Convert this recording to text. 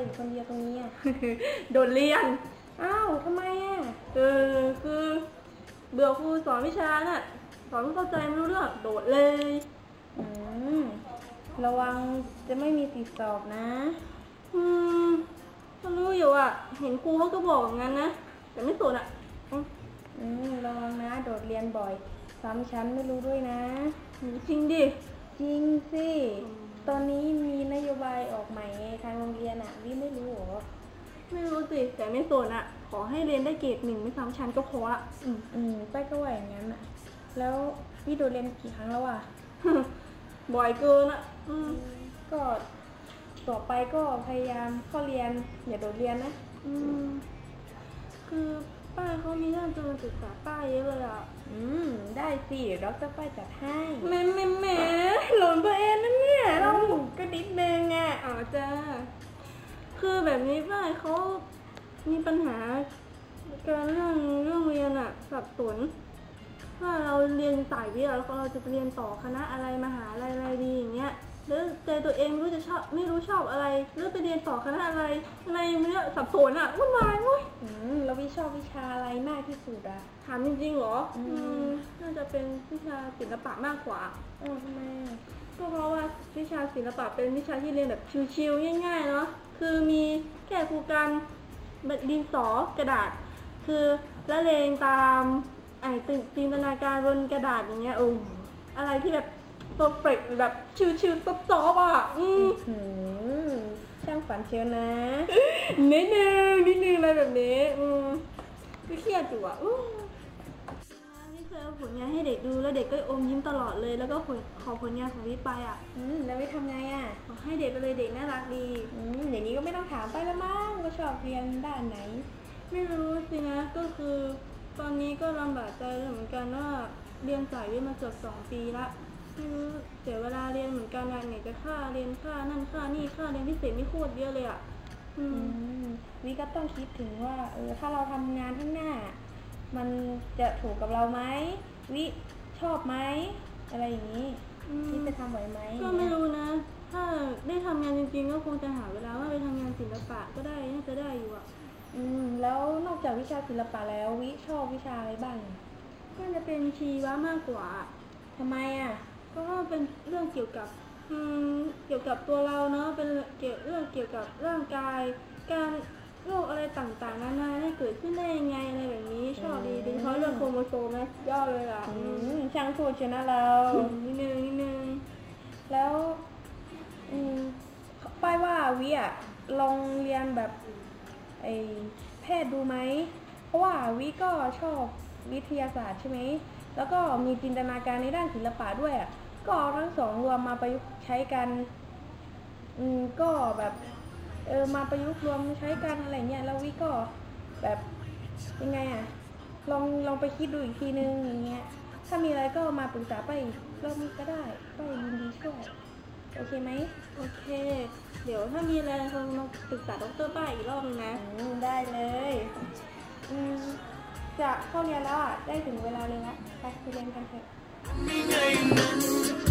อยู่คนเดียวตรงนี้อะ โดนเรียน อ้าวทำไมอะ เออ คือ เบื่อครูสอนวิชาน่ะ สอนไม่เข้าใจไม่รู้เรื่อง โดดเลย อืม ระวังจะไม่มีติดสอบนะ อืมก็รู้อยู่อะ เห็นครูเขาก็บอกอย่างนั้นนะ แต่ไม่สนอะอืมอืม ระวังนะ โดดเรียนบ่อย ซ้ำชั้นไม่รู้ด้วยนะ จริงดิ จริงสิ ตอนนี้มีนโยบายออกใหม่ไงทางโรงเรียนอะวิไม่รู้เหรอ ไม่รู้สิแต่ไม่สนอะขอให้เรียนได้เกรดหนึ่งไม่ซ้ำชั้นก็พอละอืมอืมป้ายก็ว่าอย่างนั้นอะแล้ววิโดดเรียนกี่ครั้งแล้วอะบ่อยเกินอะอืมก็ต่อไปก็พยายามเข้าเรียน อย่าโดดเรียนนะ อืมคือป้าเขามีเรื่องจะมาศึกษาป้าเยอะเลยอะอืม ได้สิเดี๋ยวดรป้ายจัดให้แหม่แหม่แหม่ คือแบบนี้ป้าเขามีปัญหาการเรื่องเรื่องเรียนอะสับสนว่าเราเรียนสายวิทย์อะแล้วเราจะไปเรียนต่อคณะอะไรมหาลัยอะไรดีอย่างเงี้ยแล้วใจตัวเองไม่รู้จะชอบไม่รู้ชอบอะไรหรือไปเรียนต่อคณะอะไรอะไรไม่รู้สับสนอะวุ่นวายเว้ยอืมแล้ววิชอบวิชาอะไรมากที่สุดอะถามจริงๆเหรออืมอืมน่าจะเป็นวิชาศิลปะมากกว่าเออทำไมอะก็เพราะว่าวิชาศิลปะเป็นวิชาที่เรียนแบบชิวๆง่ายๆเนาะ คือมีแค่ครูการแบบดินสอกระดาษ คือละเลงตามไอ้ตึจินตนาการบนกระดาษอย่างเงี้ยโอ้อะไรที่แบบโปรเฟกแบบชิวๆซอฟๆอะ อืมช่างฝันเชียวนะนิดนึงนิดนึงอะไรแบบนี้ อืมก็เครียดอยู่อะ เคยเอาผลงานให้เด็กดูแล้วเด็กก็อมยิ้มตลอดเลย แล้วก็ผลขอผลงานของวิไปอะอืมแล้ววิทำไงอะขอให้เด็กไปเลยเด็กน่ารักดี อืมเดี๋ยวนี้ก็ไม่ต้องถามไปแล้วมั้งว่าชอบเรียนด้านไหน ไม่รู้สินะก็คือ ตอนนี้ก็ลำบากใจเหมือนกันว่าเรียนสายวิทย์มาเกือบสองปีละไม่รู้เสียเวลาเรียนเหมือนกันอะไหนจะค่าเรียนค่านั่นค่านี่ค่าเรียนพิเศษนี่โคตรเยอะเลยอะอือืมมวิก็ต้องคิดถึงว่าเออถ้าเราทำงานข้างหน้า มันจะถูกกับเราไหมวิชอบไหมอะไรอย่างนี้อืมคิดจะทำไหวไหมก็ไม่รู้นะ ถ้าได้ทำงานจริงๆก็คงจะหาเวลาว่าไปทำงานศิลปะก็ได้น่าจะได้อยู่อะอืมแล้วนอกจากวิชาศิลปะแล้ววิชอบวิชาอะไรบ้างน่าจะเป็นชีวะมากกว่าทำไมอะเพราะว่าเป็นเรื่องเกี่ยวกับอืมเกี่ยวกับตัวเราเนาะเป็นเกี่ยวเรื่องเกี่ยวกับร่างกาย การ โรคอะไรต่างๆนานาได้เกิดขึ้นได้ยังไงอะไรแบบนี้ชอบดีโดยเฉพาะเรื่องโครโมโซมนะยอดเลยอะอืมช่างพูดชนะเรานิดนึงนิดนึงแล้วอืมป้ายว่าวิอะลองเรียนแบบไอแพทย์ดูไหม เพราะว่าวิก็ชอบวิทยาศาสตร์ใช่ไหม แล้วก็มีจินตนาการในด้านศิลปะด้วยอะ ก็เอาทั้งสองรวมมาประยุกต์ใช้กัน อืมก็แบบ เออมาประยุกต์รวมใช้กันอะไรเงี้ยแล้ววิก็แบบยังไงอะลองลองไปคิดดูอีกทีนึงอย่างเงี้ยถ้ามีอะไรก็มาปรึกษาไปอีกรอบนี้ก็ได้ไปยินดีช่วยโอเคไหมโอเค เดี๋ยวถ้ามีอะไรคงมาปรึกษาดรป้าอีกรอบนะได้เลยอืมจะเข้าเรียนแล้วอะได้ถึงเวลาเลยละไปเรียนกันเถอะ